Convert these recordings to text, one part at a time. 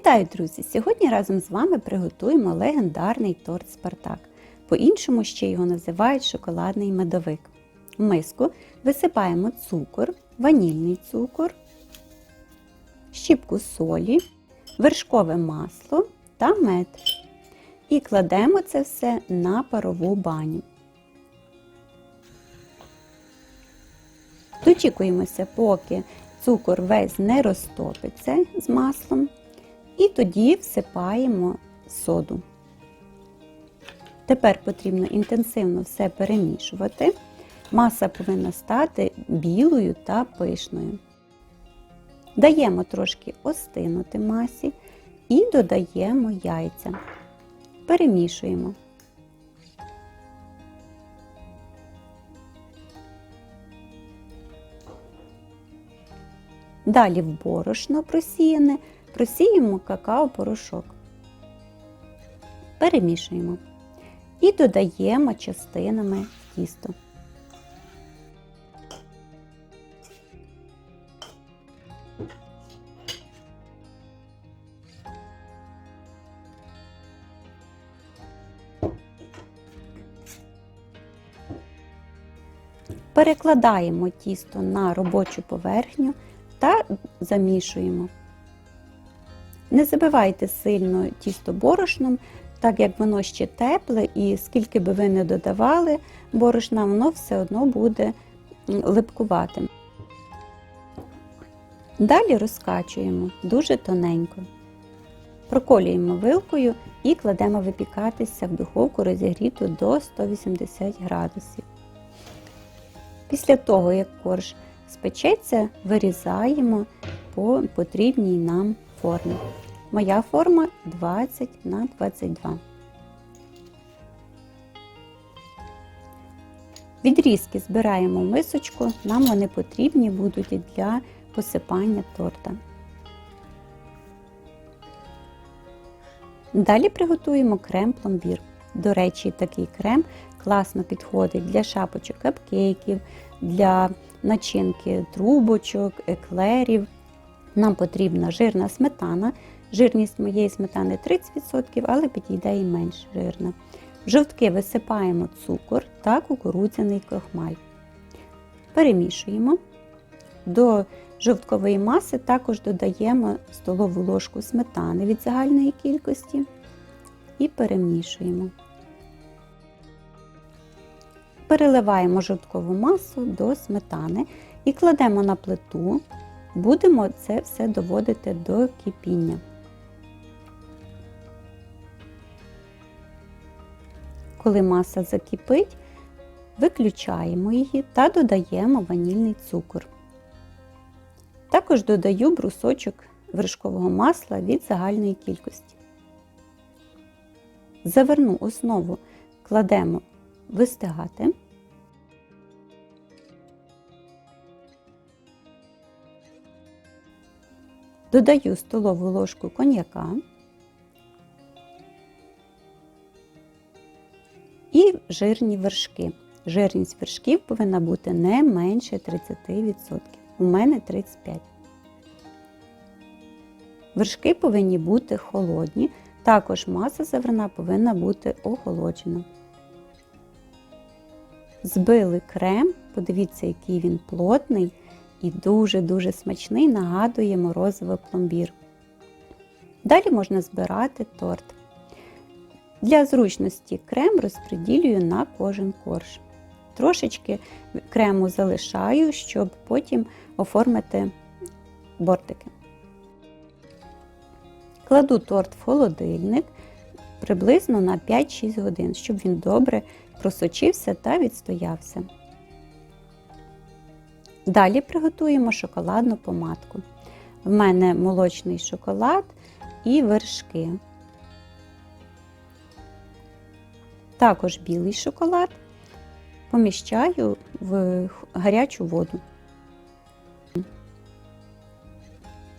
Вітаю, друзі! Сьогодні разом з вами приготуємо легендарний торт Спартак. По-іншому ще його називають шоколадний медовик. В миску висипаємо цукор, ванільний цукор, щіпку солі, вершкове масло та мед. І кладемо це все на парову баню. Дочікуємося, поки цукор весь не розтопиться з маслом. І тоді всипаємо соду. Тепер потрібно інтенсивно все перемішувати. Маса повинна стати білою та пишною. Даємо трошки остинути масі і додаємо яйця. Перемішуємо. Далі в борошно просіяне просіємо какао-порошок. Перемішуємо і додаємо частинами тісто. Перекладаємо тісто на робочу поверхню та замішуємо. Не забивайте сильно тісто борошном, так як воно ще тепле, і скільки би ви не додавали борошна, воно все одно буде липкуватим. Далі розкачуємо дуже тоненько. Проколюємо вилкою і кладемо випікатися в духовку розігріту до 180 градусів. Після того, як корж спечеться, вирізаємо по потрібній нам формі. Моя форма 20 на 22. Відрізки збираємо в мисочку, нам вони потрібні будуть для посипання торта. Далі приготуємо крем-пломбір. До речі, такий крем класно підходить для шапочок капкейків, для начинки трубочок, еклерів. Нам потрібна жирна сметана. Жирність моєї сметани 30%, але підійде і менш жирна. В жовтки висипаємо цукор та кукурудзяний крохмаль. Перемішуємо. До жовткової маси також додаємо столову ложку сметани від загальної кількості і перемішуємо. Переливаємо жовткову масу до сметани і кладемо на плиту Будемо це все доводити до кипіння. Коли маса закипить, виключаємо її та додаємо ванільний цукор. Також додаю брусочок вершкового масла від загальної кількості. Заверну основу кладемо вистигати. Додаю столову ложку коньяка і жирні вершки. Жирність вершків повинна бути не менше 30%. У мене 35%. Вершки повинні бути холодні, також маса заварна повинна бути охолоджена. Збили крем, подивіться, який він плотний і дуже-дуже смачний, нагадує морозиво пломбір. Далі можна збирати торт. Для зручності крем розподілюю на кожен корж. Трошечки крему залишаю, щоб потім оформити бортики. Кладу торт в холодильник приблизно на 5-6 годин, щоб він добре просочився та відстоявся. Далі приготуємо шоколадну помадку. В мене молочний шоколад і вершки. Також білий шоколад поміщаю в гарячу воду.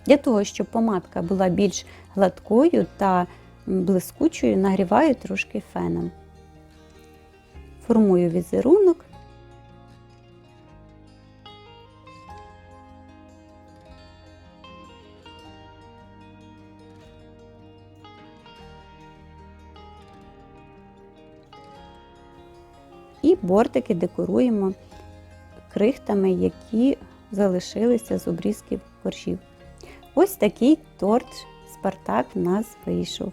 Для того, щоб помадка була більш гладкою та блискучою, нагріваю трошки феном. Формую візерунок І бортики декоруємо крихтами, які залишилися з обрізків коржів. Ось такий торт Спартак в нас вийшов.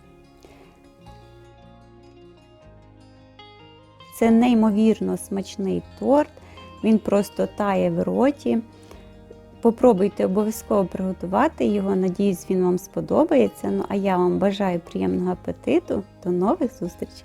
Це неймовірно смачний торт, він просто тає в роті. Попробуйте обов'язково приготувати його. Надіюсь, він вам сподобається. Ну а я вам бажаю приємного апетиту. До нових зустрічей!